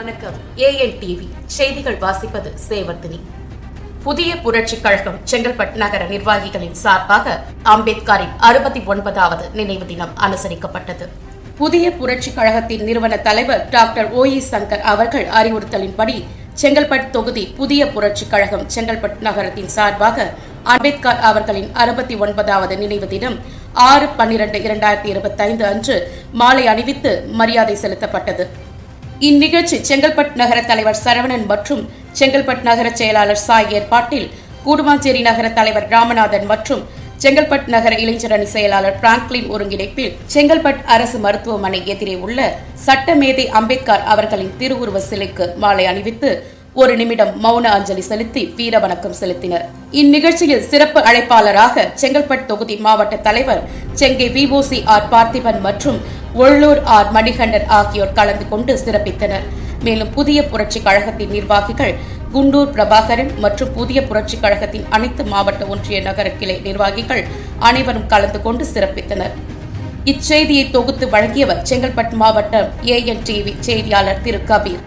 வணக்கம். AN TV செய்திகள் வாசிப்பது சேவர்த்தினி புதிய புரட்சிக் கழகம் செங்கல்பட்டு நகர நிர்வாகிகளின் சார்பாக அம்பேத்கரின் அறுபத்தி ஒன்பதாவது நினைவு தினம் அனுசரிக்கப்பட்டது. புதிய புரட்சிக் கழகத்தின் நிறுவன தலைவர் டாக்டர் ஓ இ சங்கர் அவர்கள் அறிவுறுத்தலின்படி செங்கல்பட்டு தொகுதி புதிய புரட்சிக் கழகம் செங்கல்பட்டு நகரத்தின் சார்பாக அம்பேத்கர் அவர்களின் அறுபத்தி ஒன்பதாவது நினைவு தினம் ஆறு பன்னிரண்டு இரண்டாயிரத்தி இருபத்தைந்து அன்று மாலை அணிவித்து மரியாதை செலுத்தப்பட்டது. இந்நிகழ்ச்சி செங்கல்பட்டு நகர தலைவர் சரவணன் மற்றும் செங்கல்பட்டு நகர செயலாளர் சாய் ஏற்பாட்டில் கூடுமாஞ்சேரி நகர தலைவர் ராமநாதன் மற்றும் செங்கல்பட்டு நகர இளைஞர் அணி செயலாளர் பிராங்க்லின் ஒருங்கிணைப்பில் செங்கல்பட்டு அரசு மருத்துவமனை எதிரே உள்ள சட்டமேதை அம்பேத்கர் அவர்களின் திருவுருவ சிலைக்கு மாலை அணிவித்து ஒரு நிமிடம் மௌன அஞ்சலி செலுத்தி வீர வணக்கம் செலுத்தினர். இந்நிகழ்ச்சியில் சிறப்பு அழைப்பாளராக செங்கல்பட்டு தொகுதி மாவட்ட தலைவர் செங்கை விஓசி ஆர் பார்த்திபன் மற்றும் ஒள்ளூர் ஆர் மணிகண்டன் ஆகியோர் கலந்து கொண்டு சிறப்பித்தனர். மேலும் புதிய புரட்சிக் கழகத்தின் நிர்வாகிகள் குண்டூர் பிரபாகரன் மற்றும் புதிய புரட்சிக் கழகத்தின் அனைத்து மாவட்ட ஒன்றிய நகர கிளை நிர்வாகிகள் அனைவரும் கலந்து கொண்டு சிறப்பித்தனர். இச்செய்தியை தொகுத்து வழங்கியவர் செங்கல்பட்டு மாவட்டம் ஏஎன் டிவி செய்தியாளர் திரு கபீர்.